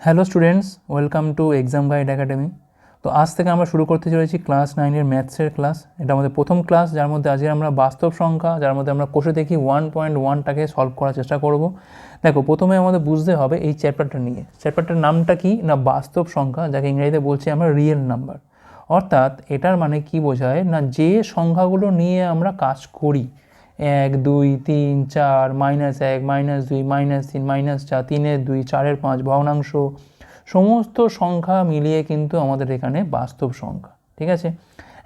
Hello students welcome to exam guide academy তো আজ থেকে আমরা শুরু করতে চলেছি ক্লাস নাইনের ম্যাথসের ক্লাস এটা আমাদের প্রথম ক্লাস যার মধ্যে আজকে আমরা বাস্তব সংখ্যা, যার মধ্যে আমরা কোষে দেখি ওয়ান পয়েন্ট ওয়ানটাকে সলভ করার চেষ্টা করব। দেখো, প্রথমে আমাদের বুঝতে হবে এই চ্যাপ্টারটা নিয়ে। চ্যাপ্টারটার নামটা কি না বাস্তব সংখ্যা, যাকে ইংরেজিতে বলছি আমরা রিয়েল নাম্বার অর্থাৎ এটার মানে কি বোঝায় না যে সংখ্যাগুলো নিয়ে আমরা কাজ করি এক, দুই, তিন, চার, মাইনাস এক, মাইনাস দুই, মাইনাস তিন, মাইনাস চার, তিনের দুই, চারের পাঁচ, ভগ্নাংশ। সমস্ত সংখ্যা মিলিয়ে কিন্তু আমাদের এখানে বাস্তব সংখ্যা, ঠিক আছে?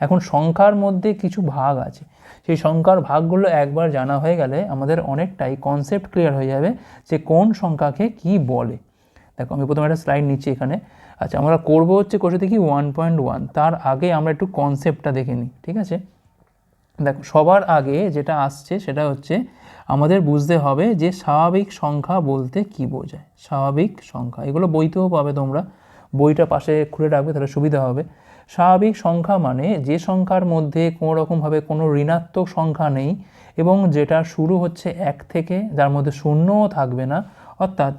এখন সংখ্যার মধ্যে কিছু ভাগ আছে। সেই সংখ্যার ভাগগুলো একবার জানা হয়ে গেলে আমাদের অনেকটাই কনসেপ্ট ক্লিয়ার হয়ে যাবে যে কোন সংখ্যাকে কি বলে। দেখো, আমি প্রথমে একটা স্লাইড নিচ্ছি এখানে। আচ্ছা আমরা করব হচ্ছে কোষে দেখি ওয়ান পয়েন্ট ওয়ান তার আগে আমরা একটু কনসেপ্টটা দেখে নিই, ঠিক আছে? দেখো, সবার আগে যেটা আসছে সেটা হচ্ছে আমাদের বুঝতে হবে যে স্বাভাবিক সংখ্যা বলতে কি বোঝায়। স্বাভাবিক সংখ্যা, এগুলো বইতেও পাবে তোমরা। বইটা পাশে খুলে রাখবে, তাহলে সুবিধা হবে। স্বাভাবিক সংখ্যা মানে যে সংখ্যার মধ্যে কোনো রকমভাবে কোনো ঋণাত্মক সংখ্যা নেই এবং যেটা শুরু হচ্ছে এক থেকে, যার মধ্যে শূন্যও থাকবে না, অর্থাৎ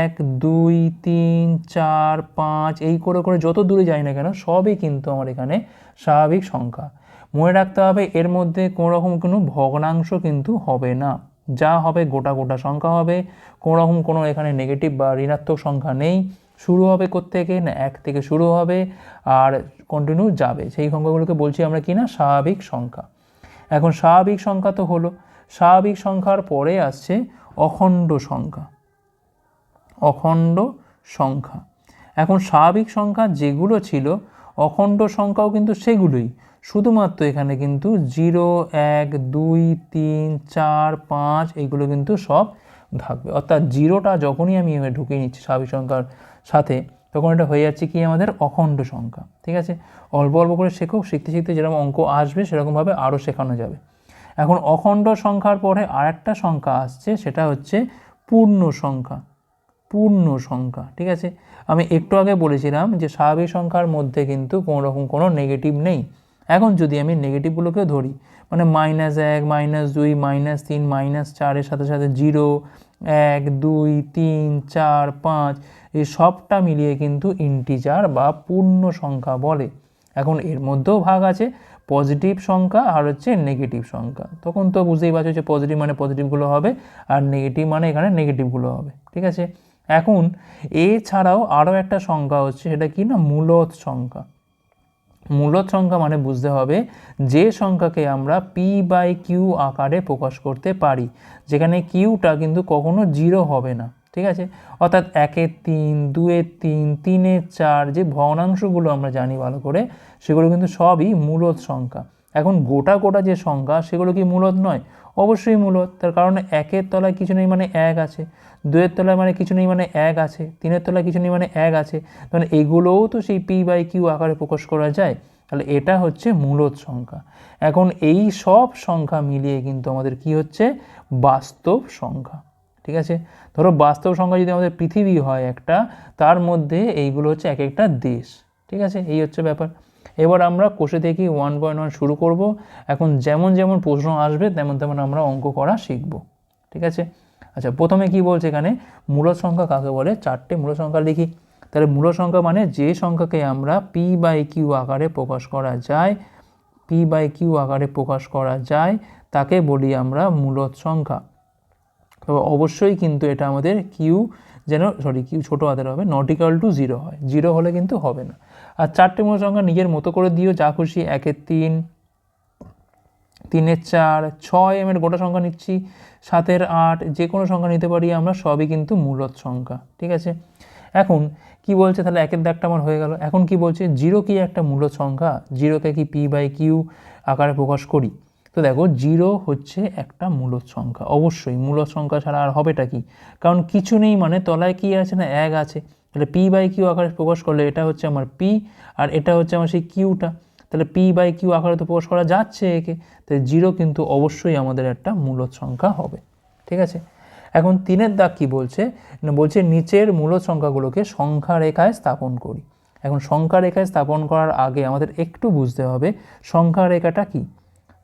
এক, দুই, তিন, চার, পাঁচ, এই করে করে যত দূরে যাই না কেন, সবই কিন্তু আমার এখানে স্বাভাবিক সংখ্যা। মনে রাখতে হবে, এর মধ্যে কোনো রকম কোনো ভগ্নাংশ কিন্তু হবে না। যা হবে গোটা গোটা সংখ্যা হবে কোনো রকম কোনো এখানে নেগেটিভ বা ঋণাত্মক সংখ্যা নেই। শুরু হবে থেকে না, এক থেকে শুরু হবে আর কন্টিনিউ যাবে। সেই সংখ্যাগুলোকে বলছি আমরা কি না? স্বাভাবিক সংখ্যা। এখন স্বাভাবিক সংখ্যা তো হলো। স্বাভাবিক সংখ্যার পরে আসছে অখণ্ড সংখ্যা। অখণ্ড সংখ্যা। এখন স্বাভাবিক সংখ্যা যেগুলো ছিল, অখণ্ড সংখ্যাও কিন্তু সেগুলোই। শুধুমাত্র এখানে কিন্তু জিরো, এক, দুই, তিন, চার, পাঁচ এগুলো কিন্তু সব থাকবে। অর্থাৎ জিরোটা যখনই আমি ঢুকিয়ে নিচ্ছি স্বাভাবিক সংখ্যার সাথে, তখন এটা হয়ে যাচ্ছে কি আমাদের অখণ্ড সংখ্যা, ঠিক আছে? অল্প অল্প করে শেখো, শিখতে শিখতে যেরকম অঙ্ক আসবে, সেরকমভাবে আরও শেখানো যাবে। এখন অখণ্ড সংখ্যার পরে আরেকটা সংখ্যা আসছে, সেটা হচ্ছে পূর্ণ সংখ্যা পূর্ণ সংখ্যা, ঠিক আছে? আমি একটু আগে বলেছিলাম যে স্বাভাবিক সংখ্যার মধ্যে কিন্তু কোনো রকম কোনো নেগেটিভ নেই। এখন যদি আমি নেগেটিভগুলোকে ধরি মানে মাইনাস এক মাইনাস দুই মাইনাস তিন মাইনাস চারের সাথে সাথে জিরো এক, দুই, তিন, চার, পাঁচ, এই সবটা মিলিয়ে কিন্তু ইন্টিজার বা পূর্ণ সংখ্যা বলে। এখন এর মধ্যেও ভাগ আছে পজিটিভ সংখ্যা আর হচ্ছে নেগেটিভ সংখ্যা। তখন তো বুঝতেই পারছ যে পজিটিভ মানে পজিটিভগুলো হবে আর নেগেটিভ মানে এখানে নেগেটিভগুলো হবে, ঠিক আছে? এখন এছাড়াও আরও একটা সংখ্যা হচ্ছে, সেটা কি না? মূলত সংখ্যা। মূলত সংখ্যা মানে বুঝতে হবে যে সংখ্যাকে আমরা পি বাই কিউ আকারে প্রকাশ করতে পারি, যেখানে কিউটা কিন্তু কখনো জিরো হবে না, ঠিক আছে? অর্থাৎ একের তিন, দুয়ের তিন, তিনের চার, যে ভগ্নাংশগুলো আমরা জানি ভালো করে, সেগুলো কিন্তু সবই মূলত সংখ্যা এখন গোটা গোটা যে সংখ্যা, সেগুলো কি মূলত নয়? অবশ্যই মূলত তার কারণ একের তলায় কিছু নেই মানে এক আছে। দুয়ের তলায় মানে কিছু নেই মানে এক আছে। তিনের তলায় কিছু নেই মানে এক আছে। তাহলে এগুলোও তো সেই পি বাই কিউ আকারে প্রকাশ করা যায়। তাহলে এটা হচ্ছে মূলত সংখ্যা। এখন এই সব সংখ্যা মিলিয়ে কিন্তু আমাদের কি হচ্ছে? বাস্তব সংখ্যা। ঠিক আছে? ধরো বাস্তব সংখ্যা যদি আমাদের পৃথিবী হয় একটা, তার মধ্যে এইগুলো হচ্ছে এক একটা দেশ। ঠিক আছে? এই হচ্ছে ব্যাপার। এবার আমরা কোষে থেকে ওয়ান পয়েন্ট ওয়ান শুরু করব। এখন যেমন যেমন প্রশ্ন আসবে, তেমন তেমন আমরা অঙ্ক করা শিখব। ঠিক আছে? আচ্ছা প্রথমে কি বলছে এখানে? মূলত সংখ্যা কাকে বলে? চারটে মূল সংখ্যা লিখি। তাহলে মূল সংখ্যা মানে যে সংখ্যাকে আমরা পি বাই কিউ আকারে প্রকাশ করা যায় পি বাই কিউ আকারে প্রকাশ করা যায়, তাকে বলি আমরা মূলত সংখ্যা। তবে অবশ্যই কিন্তু এটা আমাদের কিউ যেন সরি কিউ ছোটো হাতের হবে নটিক্যাল টু জিরো হয়। জিরো হলে কিন্তু হবে না। চারটে মূল সংখ্যা নিজের মতো করে দিও, যা খুশি একের তিন, তিনের চার, ছয় এম এর গোটা সংখ্যা নিচ্ছি, সাতের আট, যে কোনো সংখ্যা নিতে পারি আমরা, সবই কিন্তু মূলত সংখ্যা, ঠিক আছে? এখন কি বলছে? তাহলে একের দাগটা আমার হয়ে গেল। এখন কি বলছে? জিরো কি একটা মূলত সংখ্যা? জিরোকে কি পি বাই কিউ আকারে প্রকাশ করি? তো দেখো, জিরো হচ্ছে একটা মূলত সংখ্যা। অবশ্যই মূলত সংখ্যা ছাড়া আর হবেটা কি? কারণ কিছু নেই মানে তলায় কি আছে না এক আছে। তাহলে পি বাই কিউ আকারে প্রকাশ করলে এটা হচ্ছে আমার পি আর এটা হচ্ছে আমার সেই কিউটা তাহলে পি বাই কিউ আকারে তো প্রকাশ করা যাচ্ছে একে। তাই জিরো কিন্তু অবশ্যই আমাদের একটা মূলত সংখ্যা হবে। ঠিক আছে? এখন তিনের দাগ কি বলছে? বলছে নিচের মূলত সংখ্যাগুলোকে সংখ্যা রেখায় স্থাপন করি। এখন সংখ্যা রেখায় স্থাপন করার আগে আমাদের একটু বুঝতে হবে সংখ্যা রেখাটা কি?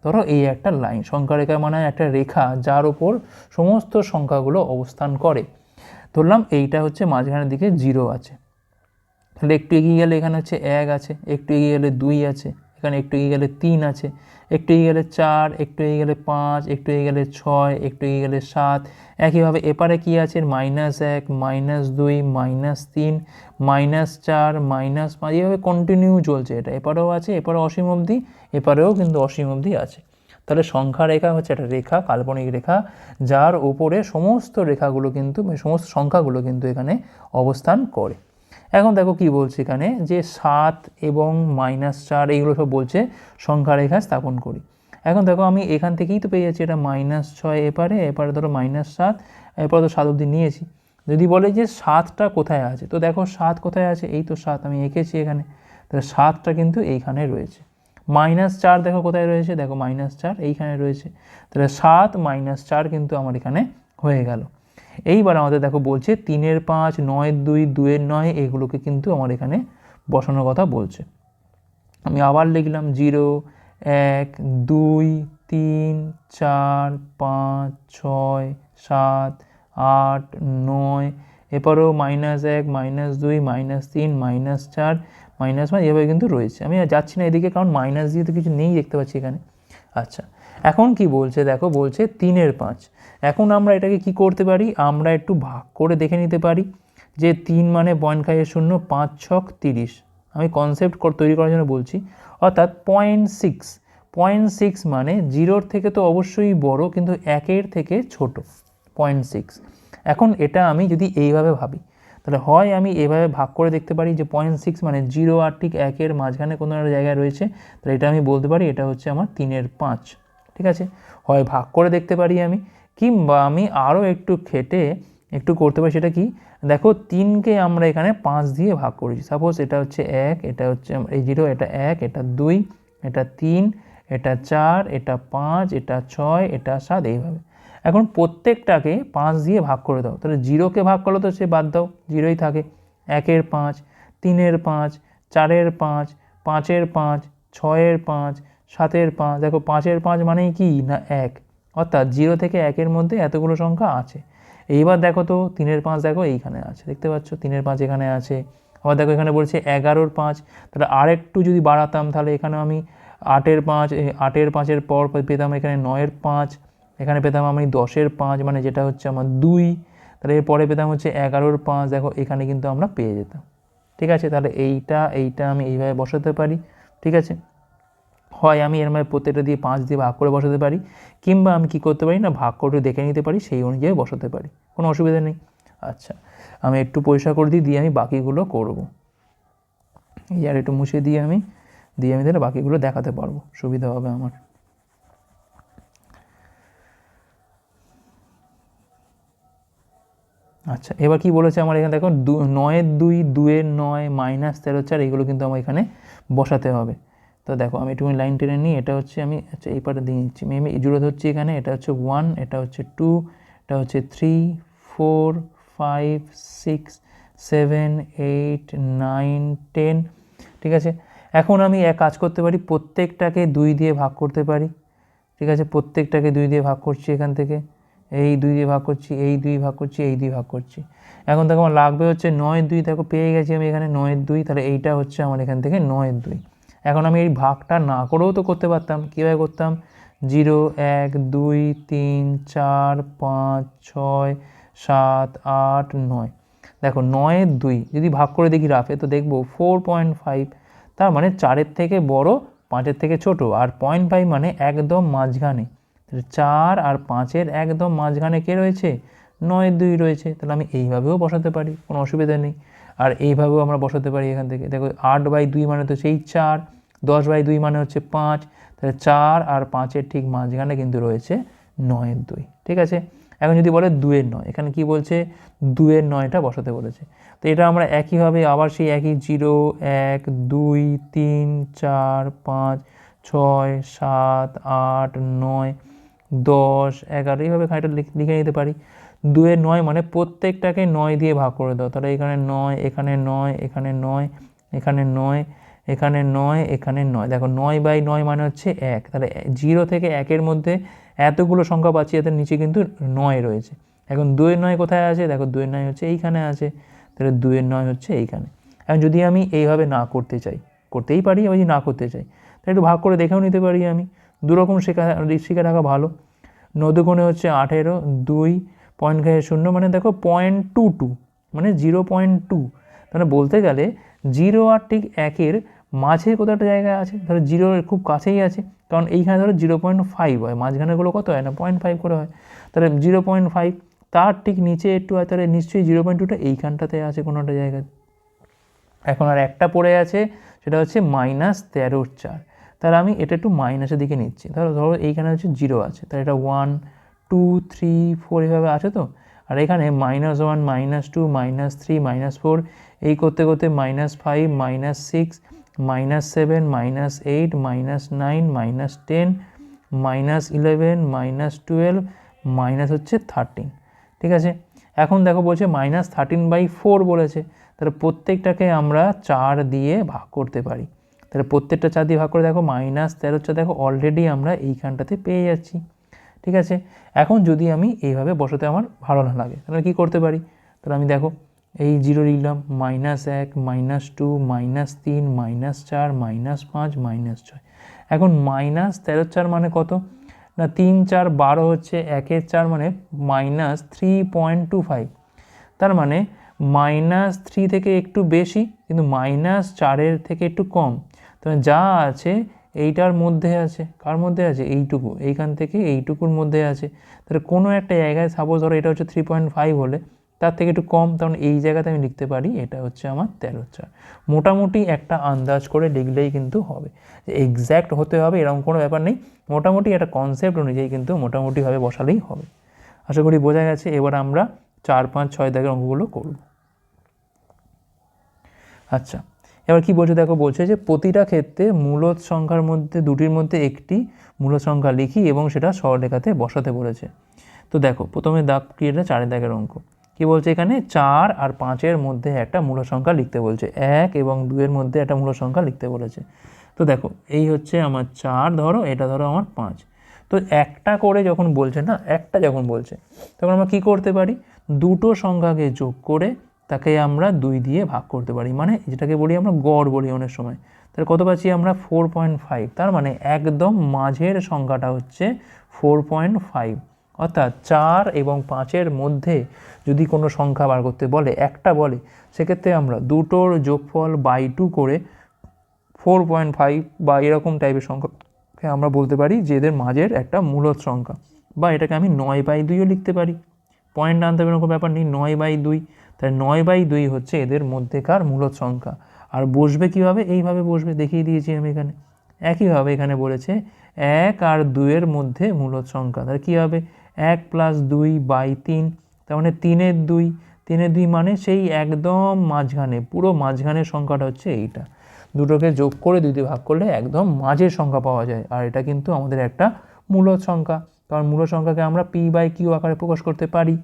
ধরো এই একটা লাইন সংখ্যা রেখা মানে একটা রেখা যার উপর সমস্ত সংখ্যাগুলো অবস্থান করে। ধরলাম এইটা হচ্ছে মাঝখানের দিকে জিরো আছে। তাহলে একটু এগিয়ে গেলে এখানে হচ্ছে এক আছে, একটু এগিয়ে গেলে দুই আছে, এখানে একটু এগিয়ে গেলে তিন আছে, একটু এগিয়ে গেলে চার, একটু এগিয়ে গেলে পাঁচ, একটু এগিয়ে গেলে ছয়, একটু এগিয়ে গেলে সাত। একইভাবে এপারে কী আছে? মাইনাস এক, মাইনাস দুই, মাইনাস তিন, মাইনাস চার, মাইনাস পাঁচ। এইভাবে কন্টিনিউ চলছে এটা। এপারেও আছে এপারে অসীম অবধি, এপারেও কিন্তু অসীম অবধি আছে। তাহলে সংখ্যা রেখা হচ্ছে একটা রেখা, কাল্পনিক রেখা, যার উপরে সমস্ত রেখাগুলো কিন্তু, সমস্ত সংখ্যাগুলো কিন্তু এখানে অবস্থান করে। এখন দেখো কি বলছে এখানে, যে সাত এবং মাইনাস চার, এইগুলো সব বলছে সংখ্যা রেখা স্থাপন করি। এখন দেখো আমি এখান থেকেই তো পেয়ে যাচ্ছি, এটা মাইনাস ছয় এপারে এপারে ধরো মাইনাস সাত, এরপরে তো সাত অবধি নিয়েছি। যদি বলে যে সাতটা কোথায় আছে, তো দেখো সাত কোথায় আছে? এই তো সাত আমি এঁকেছি এখানে, তাহলে সাতটা কিন্তু এইখানে রয়েছে। মাইনাস চার দেখো কোথায় রয়েছে? দেখো মাইনাস চার এইখানে রয়েছে। তাহলে সাত মাইনাস চার কিন্তু আমার এখানে হয়ে গেল। এইবার আমাদের দেখো বলছে তিনের পাঁচ, নয়ের দুই দুয়ের নয়, এগুলোকে কিন্তু আমার এখানে বসানোর কথা বলছে। আমি আবার লিখলাম জিরো, এক, দুই, তিন, চার, পাঁচ, ছয়, সাত, আট, নয়। এরপরেও মাইনাস এক, মাইনাস দুই, মাইনাস তিন, মাইনাস চার মাইনাস পাঁচ এভাবে কিন্তু রয়েছে। আমি যাচ্ছি না এদিকে কারণ মাইনাস দিয়ে তো কিছু নেই দেখতে পাচ্ছি এখানে। আচ্ছা এখন কি বলছে? দেখো, বলছে তিনের পাঁচ। এখন আমরা এটাকে কি করতে পারি? আমরা একটু ভাগ করে দেখে নিতে পারি যে তিন মানে পয়েন্ট খাইয়ের শূন্য, পাঁচ ছক তিরিশ। আমি কনসেপ্ট তৈরি করার জন্য বলছি। অর্থাৎ পয়েন্ট সিক্স। পয়েন্ট সিক্স মানে জিরোর থেকে তো অবশ্যই বড়, কিন্তু একের থেকে ছোট। Point six. এখন এটা আমি যদি এইভাবে ভাবি তাহলে হয় আমি এভাবে ভাগ করে দেখতে পারি যে পয়েন্ট সিক্স মানে জিরো আর ঠিক একের মাঝখানে কোনো একটা জায়গায় রয়েছে, তাহলে এটা আমি বলতে পারি এটা হচ্ছে আমার তিনের পাঁচ, ঠিক আছে? হয় ভাগ করে দেখতে পারি আমি, কিংবা আমি আরও একটু খেটে একটু করতে পারি, সেটা কি? দেখো তিনকে আমরা এখানে পাঁচ দিয়ে ভাগ করেছি। সাপোজ এটা হচ্ছে এক, এটা হচ্ছে এই জিরো এটা এক, এটা দুই, এটা তিন, এটা চার, এটা পাঁচ, এটা ছয়, এটা সাত, এইভাবে। এখন প্রত্যেকটাকে পাঁচ দিয়ে ভাগ করে দাও। তাহলে জিরোকে ভাগ করলে তো সে বাদ দাও, জিরোই থাকে। একের পাঁচ, তিনের পাঁচ, চারের পাঁচ, পাঁচের পাঁচ, ছয়ের পাঁচ, সাতের পাঁচ। দেখো পাঁচের পাঁচ মানেই কি? না, এক। অর্থাৎ জিরো থেকে একের মধ্যে এতগুলো সংখ্যা আছে। এইবার দেখো তো, তিনের পাঁচ দেখো এইখানে আছে, দেখতে পাচ্ছ? তিনের পাঁচ এখানে আছে। আবার দেখো এখানে বলছে এগারোর পাঁচ। তাহলে আরেকটু যদি বাড়াতাম, তাহলে এখানে আমি আটের পাঁচ আটের পাঁচের পর পেতাম এখানে নয়ের পাঁচ। এখানে পেতাম আমি দশের পাঁচ মানে যেটা হচ্ছে আমার দুই। তাহলে এরপরে পেতাম হচ্ছে এগারোর পাঁচ, দেখো এখানে কিন্তু আমরা পেয়ে যেতাম। ঠিক আছে? তাহলে এইটা এইটা আমি এইভাবে বসাতে পারি। ঠিক আছে? হয় আমি এর মধ্যে প্রত্যেকটা দিয়ে পাঁচ দিয়ে ভাগ করে বসাতে পারি, কিংবা আমি কি করতে পারি না, ভাগ করে দেখে নিতে পারি, সেই অনুযায়ী বসাতে পারি। কোনো অসুবিধা নেই। আচ্ছা আমি একটু পরিষ্কার করে দিই, দিয়ে আমি বাকিগুলো করব। এই আর একটু মুছে দিয়ে আমি দিয়ে আমি তাহলে বাকিগুলো দেখাতে পারব। সুবিধা হবে আমার। আচ্ছা এবার কি বলেছে আমার এখানে? দেখো, দু, নয়ের দুই, দুয়ের নয়, মাইনাস তেরো, চার, এগুলো কিন্তু আমার এখানে বসাতে হবে। তো দেখো, আমি একটুখানি লাইন টেনে নিই, এটা হচ্ছে আমি আচ্ছা এই পাটা দিয়ে নিচ্ছি। আমি জুড়ে ধরছি এখানে, এটা হচ্ছে ওয়ান, এটা হচ্ছে টু, এটা হচ্ছে three, four, five, six, seven, eight, nine, ten, ঠিক আছে? এখন আমি এক কাজ করতে পারি, প্রত্যেকটাকে দুই দিয়ে ভাগ করতে পারি, ঠিক আছে? প্রত্যেকটাকে দুই দিয়ে ভাগ করছি এখান থেকে। এই দুই দিয়ে ভাগ করছি, এই দুই ভাগ করছি, এই দুই ভাগ করছি। এখন দেখো আমার লাগবে হচ্ছে নয় দুই, দেখো পেয়ে গেছি আমি এখানে নয়ের দুই, তাহলে এইটা হচ্ছে আমার এখান থেকে নয়ের দুই। এখন আমি এই ভাগটা না করেও তো করতে পারতাম, কীভাবে করতাম? জিরো, এক, দুই, তিন, চার, পাঁচ, ছয়, সাত, আট, নয়। দেখো নয়ের দুই, যদি ভাগ করে দেখি রাফে, তো দেখব ফোর পয়েন্ট ফাইভ, তার মানে চারের থেকে বড়, পাঁচের থেকে ছোট, আর পয়েন্ট ফাইভ মানে একদম মাঝখানে। চার আর পাঁচের একদম মাঝখানে কে রয়েছে? নয়ের দুই রয়েছে। তাহলে আমি এইভাবেও বসাতে পারি, কোনো অসুবিধা নেই। আর এইভাবেও আমরা বসাতে পারি এখান থেকে। দেখো, আট বাই দুই মানে তো সেই চার, দশ বাই দুই মানে হচ্ছে পাঁচ। তাহলে চার আর পাঁচের ঠিক মাঝখানে কিন্তু রয়েছে নয়ের দুই। ঠিক আছে? এখন যদি বলে দুয়ের নয়, এখানে কি বলছে? দুয়ের নয়টা বসাতে বলেছে। তো এটা আমরা একইভাবে আবার সেই একই জিরো, এক, দুই, তিন, চার, পাঁচ, ছয়, সাত, আট, নয় দশ, এগারো, এইভাবে খানিকটা লিখে নিতে পারি। দুয়ের নয় মানে প্রত্যেকটাকে নয় দিয়ে ভাগ করে দাও। তাহলে এখানে নয় এখানে নয় এখানে নয় এখানে নয় এখানে নয় এখানে নয়। দেখো নয় বাই নয় মানে হচ্ছে এক। তাহলে জিরো থেকে একের মধ্যে এতগুলো সংখ্যা পাচ্ছি এদের নিচে কিন্তু নয় রয়েছে। এখন দুয়ের নয় কোথায় আছে? দেখো দুয়ের নয় হচ্ছে এইখানে আছে। তাহলে দুয়ের নয় হচ্ছে এইখানে। এখন যদি আমি এইভাবে না করতে চাই, করতেই পারি, আবার যদি না করতে চাই, তাহলে একটু ভাগ করে দেখেও নিতে পারি আমি। দুরকম শেখা, শিখে রাখা ভালো। নদুগুণে হচ্ছে আঠেরো, দুই পয়েন্ট খেয়ে শূন্য মানে দেখো পয়েন্ট টু টু মানে জিরো পয়েন্ট টু তাহলে বলতে গেলে জিরো আর ঠিক একের মাঝে কোথাও একটা জায়গায় আছে, ধরো জিরোর খুব কাছেই আছে, কারণ এইখানে ধরো জিরো পয়েন্ট ফাইভ হয়, মাঝখানেগুলো কত হয় না পয়েন্ট ফাইভ করে হয়। তাহলে জিরো পয়েন্ট ফাইভ তার ঠিক নিচে একটু হয়, তাহলে নিশ্চয়ই জিরো পয়েন্ট টুটা এইখানটাতে আছে কোনো একটা জায়গায়। এখন আর একটা পড়ে আছে, সেটা হচ্ছে মাইনাস তেরোর চার। তাহলে আমি এটা একটু মাইনাসের দিকে নিচ্ছি। ধরো ধরো এইখানে হচ্ছে জিরো আছে, তাহলে এটা ওয়ান টু থ্রি ফোর এভাবে আছে তো? আর এখানে minus one minus two minus three minus four এই করতে করতে minus five minus six minus seven minus eight minus nine minus ten minus eleven minus twelve minus হচ্ছে থার্টিন ঠিক আছে? এখন দেখো বলছে মাইনাস থার্টিন বাই ফোর বলেছে। তাহলে প্রত্যেকটাকে আমরা চার দিয়ে ভাগ করতে পারি। তাহলে প্রত্যেকটা চার দিয়ে ভাগ করে দেখো, মাইনাস তেরোটা দেখো অলরেডি আমরা এইখানটাতে পেয়ে যাচ্ছি। ঠিক আছে? এখন যদি আমি এইভাবে বসাতে আমার ভালো না লাগে, তাহলে কী করতে পারি? তাহলে আমি দেখো, এই জিরো লিখলাম, মাইনাস এক, মাইনাস টু, মাইনাস তিন, মাইনাস চার, মাইনাস পাঁচ, মাইনাস ছয়। এখন মাইনাস তেরো চার মানে কত? না, তিন চার বারো হচ্ছে একের চার মানে minus three point two five. তার মানে মাইনাস থ্রি থেকে একটু বেশি, কিন্তু মাইনাস চারের থেকে একটু কম। তবে যা আছে এইটার মধ্যে আছে, কার মধ্যে আছে? এইটুকু, এইখান থেকে এইটুকুর মধ্যে আছে। তাহলে কোনো একটা জায়গায় সাপোজ ধরো এটা হচ্ছে থ্রি পয়েন্ট ফাইভ হলে, তার থেকে একটু কম তখন এই জায়গাতে আমি লিখতে পারি এটা হচ্ছে আমার তেরো চার। মোটামুটি একটা আন্দাজ করে লিখলেই কিন্তু হবে। এক্স্যাক্ট হতে হবে, এরকম কোনো ব্যাপার নেই। মোটামুটি একটা কনসেপ্ট অনুযায়ী কিন্তু মোটামুটিভাবে বসালেই হবে। আশা করি বোঝা গেছে, এবার আমরা চার, পাঁচ, ছয় দাগের অঙ্কগুলো করব। আচ্ছা এবার কি বলছে দেখো, বলছে যে প্রতিটা ক্ষেত্রে মূলত সংখ্যার মধ্যে, দুটির মধ্যে একটি মূলত সংখ্যা লিখি এবং সেটা সরলেখাতে বসাতে বলেছে। তো দেখো, প্রথমে দাগ কি এটা? চারের দাগের অঙ্ক। কি বলছে এখানে? চার আর পাঁচের মধ্যে একটা মূল সংখ্যা লিখতে বলছে। এক এবং দুয়ের মধ্যে একটা মূল সংখ্যা লিখতে বলেছে। তো দেখো, এই হচ্ছে আমার চার, ধরো, এটা ধরো আমার পাঁচ। তো একটা করে যখন বলছে না, একটা যখন বলছে, তখন আমরা কী করতে পারি? দুটো সংখ্যাকে যোগ করে তাকে আমরা দুই দিয়ে ভাগ করতে পারি। মানে যেটাকে বলি আমরা গড় বলি অনেক সময়। তাহলে কত পাচ্ছি আমরা? ফোর পয়েন্ট ফাইভ তার মানে একদম মাঝের সংখ্যাটা হচ্ছে ফোর পয়েন্ট ফাইভ অর্থাৎ চার এবং পাঁচের মধ্যে যদি কোনো সংখ্যা বার করতে বলে, একটা বলে, সেক্ষেত্রে আমরা দুটোর যোগফল বাই টু করে ফোর পয়েন্ট ফাইভ বা এরকম টাইপের সংখ্যাকে আমরা বলতে পারি, যে এদের মাঝের একটা মূলত সংখ্যা। বা এটাকে আমি নয় বাই দুইও লিখতে পারি। পয়েন্ট আনতে হবে কোনো ব্যাপার নেই, নয় বাই দুই। তাই নয় বাই দুই হচ্ছে এদের মধ্যেকার মূলত সংখ্যা। আর বসবে কীভাবে? এইভাবে বসবে, দেখিয়ে দিয়েছি আমি এখানে। একইভাবে এখানে বলেছে এক আর দুইয়ের মধ্যে মূলত সংখ্যা। তাহলে কী হবে? এক প্লাস দুই বাই তিন, তার মানে তিনের দুই। তিনের দুই মানে সেই একদম মাঝখানে, পুরো মাঝখানের সংখ্যাটা হচ্ছে এইটা। দুটোকে যোগ করে দুই ভাগ করলে একদম মাঝের সংখ্যা পাওয়া যায়। আর এটা কিন্তু আমাদের একটা মূলত সংখ্যা। কারণ মূলত সংখ্যাকে আমরা পি বাই কিউ আকারে প্রকাশ করতে পারি।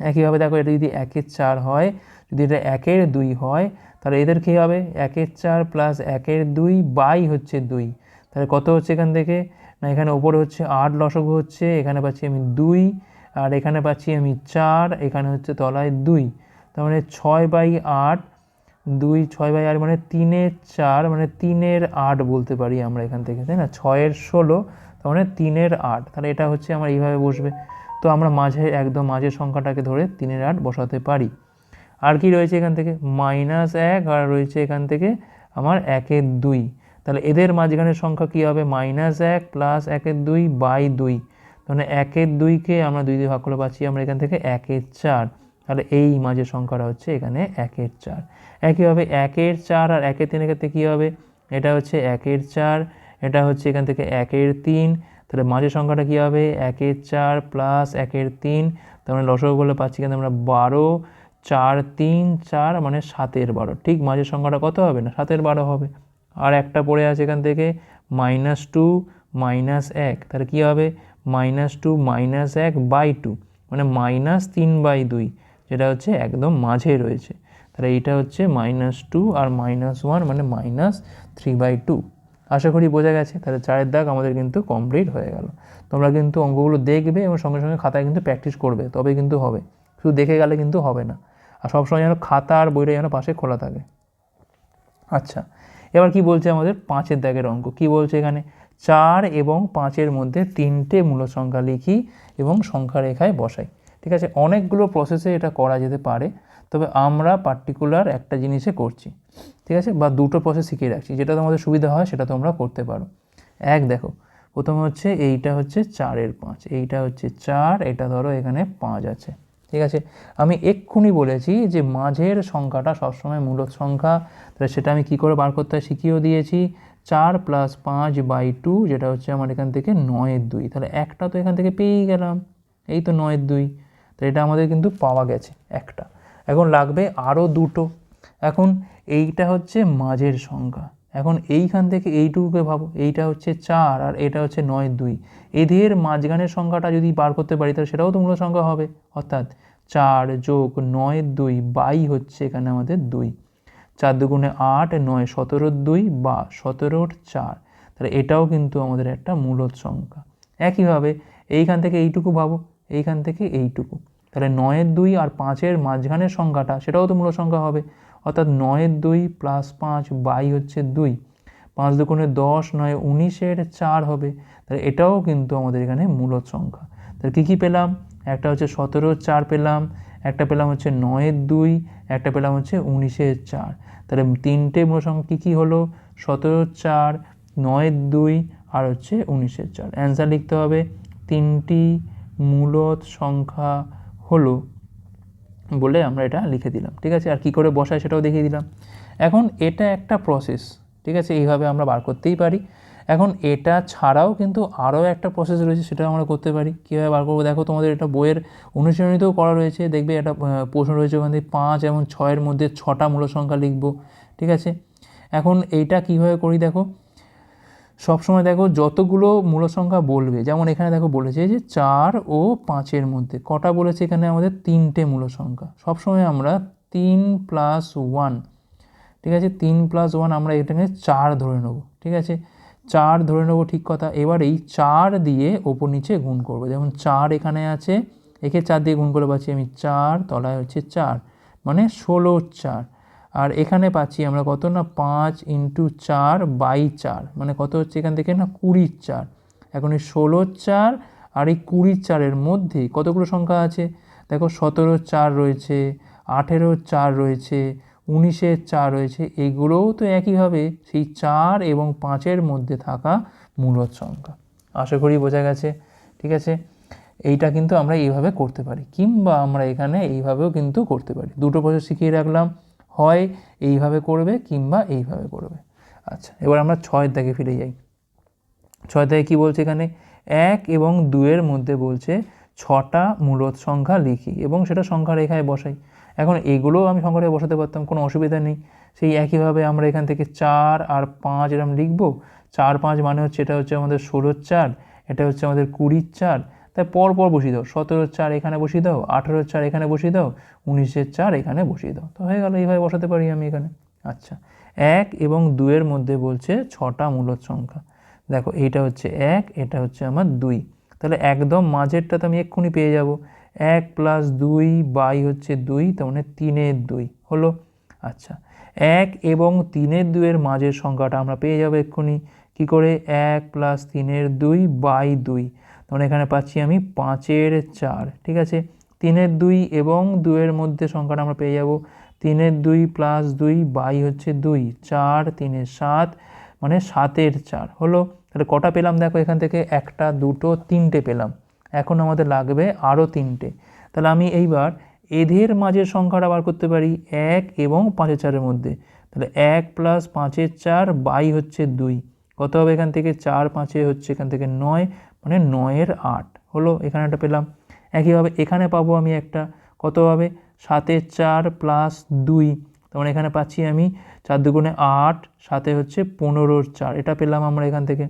একইভাবে দেখো, এটা যদি একের চার হয়, যদি এটা একের দুই হয়, তাহলে এদের কী হবে? একের চার প্লাস একের দুই বাই হচ্ছে দুই। তাহলে কত হচ্ছে এখান থেকে? না, এখানে ওপরে হচ্ছে আট লসগু হচ্ছে, এখানে পাচ্ছি আমি দুই, আর এখানে পাচ্ছি আমি চার, এখানে হচ্ছে তলায় দুই। তার মানে ছয় বাই আট, দুই, ছয় বাই আট মানে তিনের চার মানে তিনের আট বলতে পারি আমরা এখান থেকে, তাই না? ছয়ের ষোলো, তার মানে তিনের আট। তাহলে এটা হচ্ছে আমার এইভাবে বসবে। তো আমরা মাঝে, একদম মাঝের সংখ্যাটাকে ধরে তিনের আট বসাতে পারি। আর কি রয়েছে এখান থেকে? মাইনাস এক, আর রয়েছে এখান থেকে আমার একের দুই। তাহলে এদের মাঝখানের সংখ্যা কী হবে? মাইনাস এক প্লাস একের দুই বাই দুই। মানে একের দুইকে আমরা দুই দিয়ে ভাগ করে পাচ্ছি আমরা এখান থেকে একের চার। তাহলে এই মাঝের সংখ্যাটা হচ্ছে এখানে একের চার। একইভাবে একের চার আর একের তিনের ক্ষেত্রে কী হবে? এটা হচ্ছে একের চার, এটা হচ্ছে এখান থেকে একের তিন। তাহলে মাঝের সংখ্যাটা কী হবে? একের চার প্লাস একের তিন, তার মানে বলে পাচ্ছি কিন্তু আমরা বারো, চার, তিন, চার মানে সাতের বারো। ঠিক মাঝের সংখ্যাটা কত হবে না? সাতের বারো হবে। আর একটা পড়ে আছে এখান থেকে মাইনাস টু মাইনাস এক। তাহলে কী হবে? মাইনাস টু মাইনাস এক বাই টু মানে মাইনাস তিন বাই দুই, যেটা হচ্ছে একদম মাঝে রয়েছে। তাহলে এইটা হচ্ছে মাইনাস টু আর মাইনাস ওয়ান মানে মাইনাস থ্রি বাই টু আশা করি বোঝা গেছে। তাহলে চারের দাগ আমাদের কিন্তু কমপ্লিট হয়ে গেল। তোমরা কিন্তু অঙ্কগুলো দেখবে এবং সঙ্গে সঙ্গে খাতায় কিন্তু প্র্যাকটিস করবে তবে কিন্তু হবে। শুধু দেখে গেলে কিন্তু হবে না। আর সবসময় যেন খাতা আর বইটা যেন পাশে খোলা থাকে। আচ্ছা এবার কি বলছে আমাদের পাঁচের দাগের অঙ্ক? কি বলছে এখানে? চার এবং পাঁচের মধ্যে তিনটে মূল সংখ্যা লিখি এবং সংখ্যা রেখায় বসাই। ঠিক আছে, অনেকগুলো প্রসেসে এটা করা যেতে পারে। তবে আমরা পার্টিকুলার একটা জিনিসে করছি, ঠিক আছে? বা দুটো প্রসেস শিখিয়ে রাখছি, যেটা তোমাদের সুবিধা হয় সেটা তোমরা করতে পারো। এক, দেখো, প্রথমে হচ্ছে এইটা হচ্ছে চারের পাঁচ, এইটা হচ্ছে চার, এটা ধরো এখানে পাঁচ আছে, ঠিক আছে? আমি এক্ষুনি বলেছি যে মাঝের সংখ্যাটা সবসময় মূলত সংখ্যা, তাহলে সেটা আমি কি করে বার করতে হয় শিখিয়েও দিয়েছি। চার প্লাস পাঁচ বাই টু যেটা হচ্ছে আমার এখান থেকে নয়ের দুই, তাহলে একটা তো এখান থেকে পেয়েই গেলাম, এই তো নয়ের দুই তো এটা আমাদের কিন্তু পাওয়া গেছে একটা। এখন লাগবে আরও দুটো। এখন এইটা হচ্ছে মাঝের সংখ্যা। এখন এইখান থেকে এইটুকুকে ভাবো, এইটা হচ্ছে চার আর এটা হচ্ছে নয় দুই। এদের মাঝখানের সংখ্যাটা যদি বার করতে পারি, তাহলে সেটাও তো মূল সংখ্যা হবে। অর্থাৎ চার যোগ নয় দুই বাই হচ্ছে এখানে আমাদের দুই। চার দুগুণে আট, নয় সতেরোর দুই বা সতেরোর চার। তাহলে এটাও কিন্তু আমাদের একটা মূলত সংখ্যা। একইভাবে এইখান থেকে এইটুকু ভাবো, এইখান থেকে এইটুকু। তাহলে নয়ের দুই আর পাঁচের মাঝখানের সংখ্যাটা, সেটাও তো মূল সংখ্যা হবে। অর্থাৎ নয়ের দুই প্লাস পাঁচ বাই হচ্ছে দুই। পাঁচ দুগুণে দশ নয় উনিশের চার হবে। তাহলে এটাও কিন্তু আমাদের এখানে মূলত সংখ্যা। তাহলে কী কী পেলাম? একটা হচ্ছে সতেরোর চার পেলাম, একটা পেলাম হচ্ছে নয়ের দুই, একটা পেলাম হচ্ছে উনিশের চার। তাহলে তিনটে মূল সংখ্যা কী কী হলো? সতেরোর চার, নয়ের দুই আর হচ্ছে উনিশের চার। অ্যান্সার লিখতে হবে তিনটি মূলত সংখ্যা হলো বলে আমরা এটা লিখে দিলাম, ঠিক আছে? আর কি করে বসায় সেটাও দেখিয়ে দিলাম। এখন এটা একটা প্রসেস ঠিক আছে? এইভাবে আমরা বার করতেই পারি। এখন এটা ছাড়াও কিন্তু আরও একটা প্রসেস রয়েছে সেটা আমরা করতে পারি। কীভাবে বার করব? দেখো, তোমাদের এটা বইয়ের অনুশীলনীতেও করা রয়েছে। দেখবে একটা প্রশ্ন রয়েছে ওখান থেকে পাঁচ এবং ছয়ের মধ্যে ছটা মূল সংখ্যা লিখব, ঠিক আছে? এখন এইটা কীভাবে করি দেখো? সবসময় দেখো যতগুলো মূল সংখ্যা বলবে, যেমন এখানে দেখো বলেছে যে চার ও পাঁচের মধ্যে, কটা বলেছে এখানে আমাদের তিনটে মূল সংখ্যা সবসময় আমরা তিন প্লাস ওয়ান ঠিক আছে? তিন প্লাস ওয়ান আমরা এটাকে চার ধরে নেব, ঠিক আছে? চার ধরে নেব ঠিক কথা। এবার এই চার দিয়ে ওপর নিচে গুণ করব। যেমন চার এখানে আছে, একে চার দিয়ে গুণ করে পাচ্ছি আমি চার, তলায় হচ্ছে চার মানে ষোলো চার। আর এখানে পাচ্ছি আমরা কত না? পাঁচ ইন্টু চার বাই চার। মানে কত হচ্ছে এখান থেকে না? কুড়ির চার। এখন এই ষোলোর চার আর এই কুড়ির চারের মধ্যে কতগুলো সংখ্যা আছে? দেখো সতেরো চার রয়েছে, আঠেরো চার রয়েছে, উনিশের চার রয়েছে, এগুলোও তো একইভাবে সেই চার এবং পাঁচের মধ্যে থাকা মূলত সংখ্যা। আশা করি বোঝা গেছে। ঠিক আছে? এইটা কিন্তু আমরা এইভাবে করতে পারি। কিংবা আমরা এখানে এইভাবেও কিন্তু করতে পারি। দুটো বছর শিখিয়ে রাখলাম। হয় এইভাবে করবে কিংবা এইভাবে করবে। আচ্ছা এবার আমরা ছয়ের দাগে ফিরে যাই। ছয় দাগে কী বলছে এখানে? এক এবং দুয়ের মধ্যে বলছে ছটা মূলত সংখ্যা লিখি এবং সেটা সংখ্যা রেখায় বসাই। এখন এগুলোও আমি সংখ্যা রেখায় বসাতে পারতাম, কোনো অসুবিধা নেই। সেই একইভাবে আমরা এখান থেকে চার আর পাঁচ এরকম লিখব। চার পাঁচ মানে হচ্ছে, এটা হচ্ছে আমাদের ষোলোর চার, এটা হচ্ছে আমাদের কুড়ির চার তাই পর পর বসিয়ে দাও। সতেরোর চার এখানে বসিয়ে দাও আঠেরোর চার এখানে বসিয়ে দাও উনিশের চার এখানে বসিয়ে দাও। তো হয়ে গেল, এইভাবে বসাতে পারি আমি এখানে। আচ্ছা এক এবং দুয়ের মধ্যে বলছে ছটা মূলত সংখ্যা। দেখো, এইটা হচ্ছে এক, এটা হচ্ছে আমার দুই। তাহলে একদম মাঝেরটা তো আমি এক্ষুনি পেয়ে যাব। এক প্লাস দুই বাই হচ্ছে দুই, তার মানে তিনের দুই। হলো? আচ্ছা এক এবং তিনের দুইয়ের মাঝের সংখ্যাটা আমরা পেয়ে যাব এক্ষুনি। কী করে? এক প্লাস তিনের দুই বাই দুই। তখন এখানে পাচ্ছি আমি পাঁচের চার, ঠিক আছে? তিনের দুই এবং দুইয়ের মধ্যে সংখ্যাটা আমরা পেয়ে যাব। তিনের দুই প্লাস দুই বাই হচ্ছে দুই, চার তিনের সাত মানে সাতের চার, হলো? তাহলে কটা পেলাম দেখো এখান থেকে? একটা, দুটো, তিনটে পেলাম। এখন আমাদের লাগবে আরও তিনটে। তাহলে আমি এইবার এদের মাঝের সংখ্যাটা বার করতে পারি এক এবং পাঁচের চারের মধ্যে। তাহলে এক প্লাস পাঁচের চার বাই হচ্ছে দুই। কত হবে এখান থেকে? চার, পাঁচে হচ্ছে এখান থেকে নয়। মানে নয়ের আট হলো এখানে একটা পেলাম। একইভাবে এখানে পাবো আমি একটা, কত হবে? সাতের চার প্লাস দুই। তখন এখানে পাচ্ছি আমি চার দুগুণে আট সাথে হচ্ছে পনেরোর চার। এটা পেলাম আমরা এখান থেকে।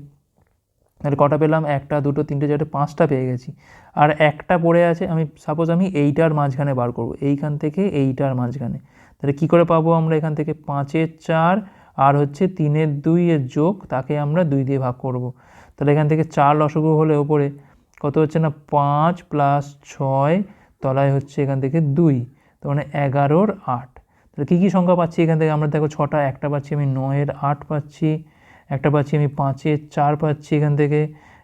তাহলে কটা পেলাম? একটা, দুটো, তিনটে, চারটে, পাঁচটা পেয়ে গেছি। আর একটা পড়ে আছে, আমি সাপোজ আমি এইটার মাঝখানে বার করব। এইখান থেকে এইটার মাঝখানে। তাহলে কী করে পাবো আমরা এখান থেকে? পাঁচের চার আর হচ্ছে তিনের দুই এর যোগ, তাকে আমরা দুই দিয়ে ভাগ করব। তাহলে এখান থেকে চার লসগু হলে ওপরে কত হচ্ছে না? পাঁচ প্লাস ছয় তলায় হচ্ছে এখান থেকে দুই। তো মানে এগারোর আট। তাহলে কী কী সংখ্যা পাচ্ছি এখান থেকে? আমরা দেখো ছটা, একটা পাচ্ছি আমি নয়ের আট পাচ্ছি, একটা পাচ্ছি আমি পাঁচের চার পাচ্ছি এখান থেকে,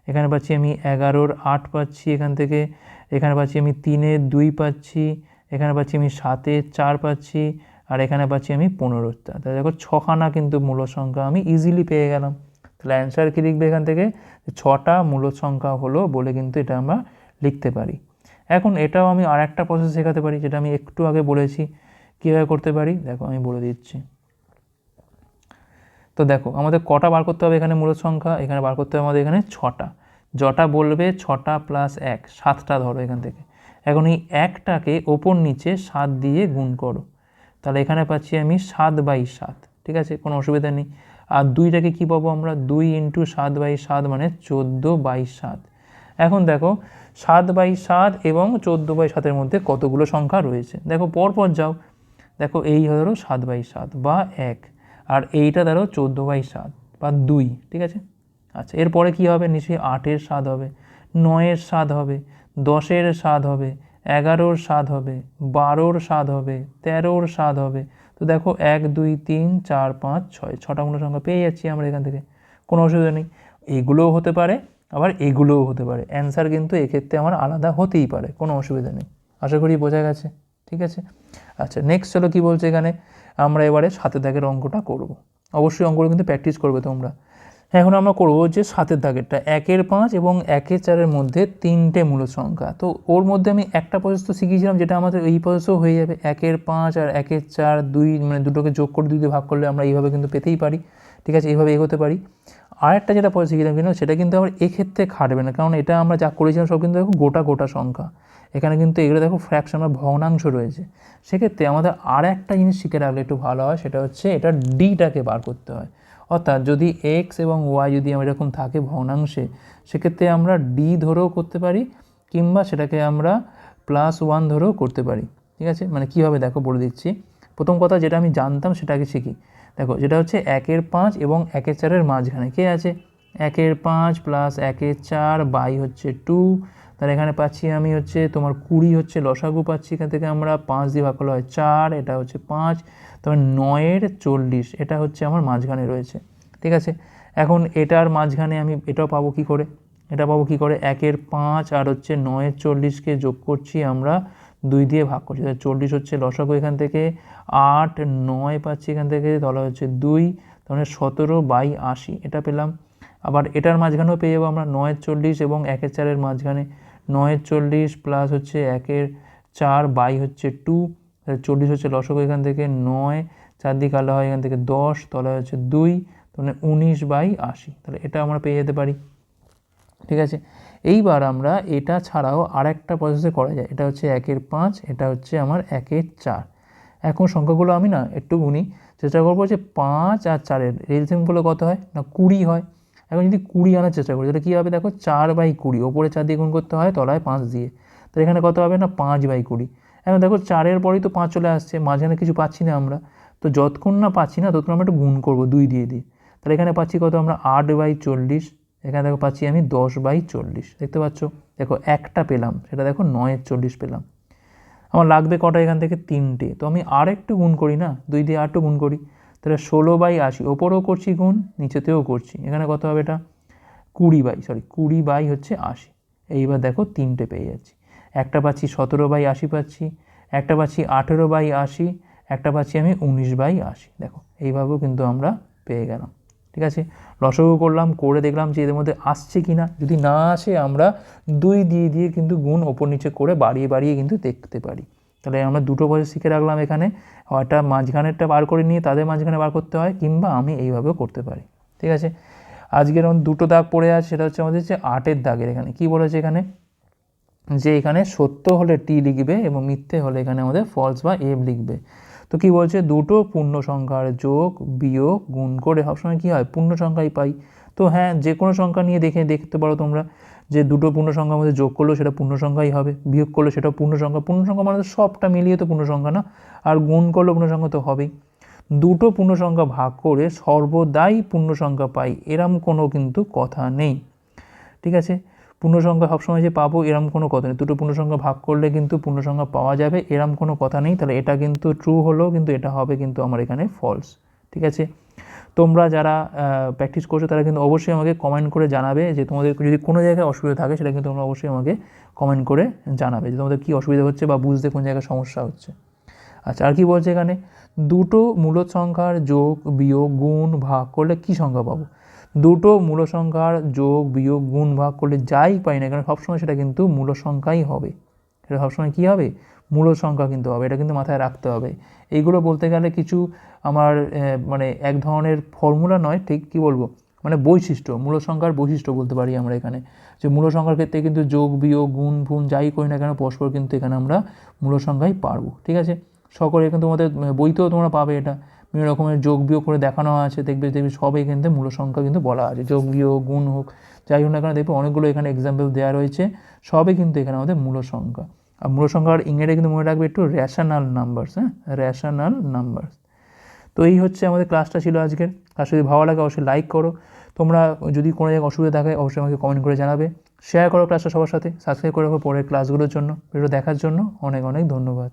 এখানে পাচ্ছি আমি এগারোর আট পাচ্ছি এখান থেকে, এখানে পাচ্ছি আমি তিনের দুই পাচ্ছি, এখানে পাচ্ছি আমি সাতের চার পাচ্ছি, আর এখানে পাচ্ছি আমি পনেরোটা তাহলে দেখো ছখানা কিন্তু মূল সংখ্যা আমি ইজিলি পেয়ে গেলাম। তাহলে অ্যান্সার কী লিখবে এখান থেকে? ছটা মূল সংখ্যা হলো বলে কিন্তু এটা আমরা লিখতে পারি। এখন এটাও আমি আর একটা প্রসেস শেখাতে পারি, যেটা আমি একটু আগে বলেছি। কীভাবে করতে পারি? দেখো, আমি বলে দিচ্ছি। তো দেখো, আমাদের কটা বার করতে হবে এখানে মূল সংখ্যা? এখানে বার করতে হবে আমাদের এখানে ছটা। যটা বলবে ছটা প্লাস এক, সাতটা ধরো এখান থেকে। এখন এই একটাকে ওপর নিচে সাত দিয়ে গুণ করো। তাহলে এখানে পাচ্ছি আমি সাত বাই সাত, ঠিক আছে? কোনো অসুবিধা নেই। আর দুইটাকে কী পাবো আমরা? দুই ইন্টু সাত বাই সাত মানে চোদ্দ বাই সাত। এখন দেখো, সাত বাই সাত এবং চোদ্দ বাই সাতের মধ্যে কতগুলো সংখ্যা রয়েছে? দেখো, পরপর যাও। দেখো, এই ধরো সাত বাই সাত বা এক, আর এইটা ধরো চোদ্দ বাই সাত বা দুই, ঠিক আছে? আচ্ছা এরপরে কী হবে? নিশ্চয়ই আটের স্বাদ হবে, নয়ের স্বাদ হবে, দশের স্বাদ হবে, এগারোর স্বাদ হবে, বারোর স্বাদ হবে, তেরোর স্বাদ হবে দেখো এক, দুই, তিন, চার, পাঁচ, ছয়, ছটা সংখ্যা পেয়ে যাচ্ছি আমরা এখান থেকে। কোনো অসুবিধা নেই। এগুলোও হতে পারে, আবার এগুলোও হতে পারে। অ্যান্সার কিন্তু এক্ষেত্রে আমার আলাদা হতেই পারে, কোনো অসুবিধা নেই। আশা করি বোঝা গেছে, ঠিক আছে? আচ্ছা নেক্সট চলো কী বলছে এখানে? আমরা এবারে সাথে দাগের অঙ্কটা করব। অবশ্যই অঙ্কগুলো কিন্তু প্র্যাকটিস করবে তোমরা। এখন আমরা করব যে সাতের দাগেরটা, একের পাঁচ এবং একের চারের মধ্যে তিনটে মূল সংখ্যা। তো ওর মধ্যে আমি একটা প্রসেস তো শিখিয়েছিলাম, যেটা আমাদের এই প্রসেসও হয়ে যাবে। একের পাঁচ আর একের চার দুই মানে দুটোকে যোগ করে দুই দিয়ে ভাগ করলে আমরা এইভাবে কিন্তু পেতেই পারি। ঠিক আছে, এইভাবে এগোতে পারি। আর একটা যেটা পরে শিখিয়েছিলাম কিন্তু, সেটা কিন্তু আমার এক্ষেত্রে খাটবে না। কারণ এটা আমরা যা করেছিলাম সব কিন্তু দেখো গোটা গোটা সংখ্যা। এখানে কিন্তু এগুলো দেখো ফ্র্যাকশন বা ভগ্নাংশ রয়েছে। সেক্ষেত্রে আমাদের আর একটা জিনিস শিখে রাখলে একটু ভালো হয়, সেটা হচ্ছে এটা ডিটাকে বার করতে হয়। অর্থাৎ যদি এক্স এবং ওয়াই যদি এরকম থাকে ভগ্নাংশে, সেক্ষেত্রে আমরা ডি ধরেও করতে পারি কিংবা সেটাকে আমরা প্লাস ওয়ান ধরেও করতে পারি। ঠিক আছে? মানে কীভাবে? দেখো, বলে দিচ্ছি। প্রথম কথা যেটা আমি জানতাম সেটাকে শিখি। দেখো, যেটা হচ্ছে একের পাঁচ এবং একের চারের মাঝখানে। কে আছে? একের পাঁচ প্লাস একের চার বাই হচ্ছে টু তাহলে এখানে পাচ্ছি আমি হচ্ছে তোমার কুড়ি হচ্ছে লসাগু পাচ্ছি। এখান থেকে আমরা পাঁচ দিয়ে ভাগ করলে হয় চার, এটা হচ্ছে পাঁচ। তবে নয়ের চল্লিশ, এটা হচ্ছে আমার মাঝখানে রয়েছে, ঠিক আছে? এখন এটার মাঝখানে আমি এটাও পাবো কি করে? এটা পাবো কি করে? একের পাঁচ আর হচ্ছে নয়ের চল্লিশকে যোগ করছি আমরা দুই দিয়ে ভাগ করছি, তাহলে চল্লিশ হচ্ছে লসাগু এখান থেকে, আট, নয় পাচ্ছি এখান থেকে তলা হচ্ছে দুই, তাহলে সতেরো বাই আশি, এটা পেলাম। আবার এটার মাঝখানেও পেয়ে যাব আমরা নয়ের চল্লিশ এবং একের চারের মাঝখানে, নয়ের চল্লিশ প্লাস হচ্ছে একের চার বাই হচ্ছে টু চল্লিশ হচ্ছে লসক এখান থেকে নয় চারদিকে আলাদা হয় এখান থেকে দশ, তলায় হচ্ছে দুই, তাহলে উনিশ বাই আশি। তাহলে এটা আমরা পেয়ে যেতে পারি। ঠিক আছে? এইবার আমরা এটা ছাড়াও আর একটা প্রসেসে করা যায়। এটা হচ্ছে একের পাঁচ, এটা হচ্ছে আমার একের চার। এখন সংখ্যাগুলো আমি না একটু গুনি। চেষ্টা করব যে পাঁচ আর চারের এলসিএমগুলো কত হয়? না কুড়ি হয়। এখন যদি কুড়ি আনার চেষ্টা করি, তাহলে কী হবে দেখো? চার বাই কুড়ি। ওপরে চার দিয়ে গুণ করতে হয়, তলায় পাঁচ দিয়ে। তো এখানে কত হবে? না পাঁচ বাই কুড়ি। এখন দেখো চারের পরেই তো পাঁচ চলে আসছে, মাঝখানে কিছু পাচ্ছি না আমরা। তো যতক্ষণ না পাচ্ছি না, ততক্ষণ আমরা একটু গুণ করব দুই দিয়ে দিয়ে। তাহলে এখানে পাচ্ছি কত আমরা? আট বাই চল্লিশ। এখানে দেখো পাচ্ছি আমি দশ বাই চল্লিশ। দেখতে পাচ্ছ? দেখো একটা পেলাম, সেটা দেখো নয়ের চল্লিশ পেলাম। আমার লাগবে কটা এখান থেকে? তিনটে। তো আমি আর একটু গুণ করি না? দুই দিয়ে আর একটু গুণ করি। তাহলে ষোলো বাই আশি। ওপরেও করছি গুণ, নিচেতেও করছি। এখানে কত হবে এটা? কুড়ি বাই সরি কুড়ি বাই হচ্ছে আশি। এইবার দেখো তিনটে পেয়ে যাচ্ছি। একটা পাচ্ছি সতেরো বাই আশি পাচ্ছি, একটা পাচ্ছি আঠেরো বাই আশি, একটা পাচ্ছি আমি উনিশ বাই আশি। দেখো, এইভাবেও কিন্তু আমরা পেয়ে গেলাম। ঠিক আছে? লসগু করলাম, করে দেখলাম যে এদের মধ্যে আসছে কি না। যদি না আসে, আমরা দুই দিয়ে দিয়ে কিন্তু গুণ ওপর নিচে করে বাড়িয়ে বাড়িয়ে কিন্তু দেখতে পারি। তাহলে আমরা দুটো বয়স শিখে রাখলাম এখানে। হয়টা মাঝখানেরটা বার করে নিয়ে তাদের মাঝখানে বার করতে হয়, কিংবা আমি এইভাবেও করতে পারি। ঠিক আছে? আজকের দুটো দাগ পড়ে আছে, সেটা হচ্ছে আমাদের যে আটের দাগের এখানে। কি বলেছে এখানে? যে এখানে সত্য হলে টি লিখবে এবং মিথ্যে হলে এখানে আমাদের ফলস বা এফ লিখবে। তো কি বলছে? দুটো পূর্ণ সংখ্যার যোগ, বিয়োগ, গুণ করে সবসময় কী হয়? পূর্ণ সংখ্যাই পাই। তো হ্যাঁ যে কোনো সংখ্যা নিয়ে দেখে দেখতে পারো তোমরা যে দুটো পূর্ণ সংখ্যার মধ্যে যোগ করলেও সেটা পূর্ণ সংখ্যাই হবে, বিয়োগ করলে সেটা পূর্ণ সংখ্যা পূর্ণ সংখ্যা মানে সবটা মিলিয়ে তো পূর্ণ সংখ্যা না, আর গুণ করলেও পূর্ণ সংখ্যা তো হবেই। দুটো পূর্ণ সংখ্যা ভাগ করে সর্বদাই পূর্ণ সংখ্যা পাই, এরম কোনো কিন্তু কথা নেই। ঠিক আছে? পূর্ণ সংখ্যা সবসময় যে পাবো, এরম কোনো কথা নেই। দুটো পূর্ণ সংখ্যা ভাগ করলে কিন্তু পূর্ণ সংখ্যা পাওয়া যাবে, এরম কোনো কথা নেই। তাহলে এটা কিন্তু ট্রু হলো, কিন্তু এটা হবে কিন্তু আমার এখানে ফলস ঠিক আছে? তোমরা যারা প্র্যাকটিস করছ, তারা কিন্তু অবশ্যই আমাকে কমেন্ট করে জানাবে যে তোমাদের যদি কোনো জায়গায় অসুবিধা থাকে, সেটা কিন্তু তোমরা অবশ্যই আমাকে কমেন্ট করে জানাবে যে তোমাদের কী অসুবিধা হচ্ছে বা বুঝতে কোন জায়গায় সমস্যা হচ্ছে। আচ্ছা আর কি বলছে এখানে? দুটো মূলত সংখ্যার যোগ, বিয়োগ, গুণ ভাগ করলে কী সংখ্যা পাবো? দুটো মূল সংখ্যার যোগ, বিয়োগ, গুণ, ভাগ করলে যাই পাই না কেন, সবসময় সেটা কিন্তু মূল সংখ্যাই হবে। সেটা সবসময় কী হবে? মূল সংখ্যা কিন্তু হবে, এটা কিন্তু মাথায় রাখতে হবে। এইগুলো বলতে গেলে কিছু আমার মানে এক ধরনের ফর্মুলা নয়, ঠিক কী বলব? মানে বৈশিষ্ট্য মূল সংখ্যার বৈশিষ্ট্য বলতে পারি আমরা এখানে। যে মূল সংখ্যার ক্ষেত্রে কিন্তু যোগ, বিয়োগ, গুণ ফুণ যাই করি না কেন, পরস্পর কিন্তু এখানে আমরা মূল সংখ্যাই পারব, ঠিক আছে? সকলে কিন্তু তোমাদের বইতেও তোমরা পাবে এটা। বিভিন্ন রকমের যোগ বিয়োগ করে দেখানো আছে, দেখবে দেখবে সবই কিন্তু মূল সংখ্যা কিন্তু বলা আছে। যোগ বিয়োগ, গুণ হোক, যাই হোক না কেন দেখবে অনেকগুলো এখানে এক্সাম্পল দেওয়া রয়েছে, সবই কিন্তু এখানে আমাদের মূল সংখ্যা। আর মূল সংখ্যার ইংরেজি কিন্তু মনে রাখবে একটু র্যাশনাল নাম্বারস হ্যাঁ? র্যাশনাল নাম্বারস তো এই হচ্ছে আমাদের ক্লাসটা ছিল আজকের। আর যদি ভালো লাগে অবশ্যই লাইক করো। তোমরা যদি কোনো জায়গায় অসুবিধা থাকে, অবশ্যই আমাকে কমেন্ট করে জানাবে। শেয়ার করো ক্লাসটা সবার সাথে সাবস্ক্রাইব করে রাখো পরের ক্লাসগুলোর জন্য। ভিডিও দেখার জন্য অনেক অনেক ধন্যবাদ।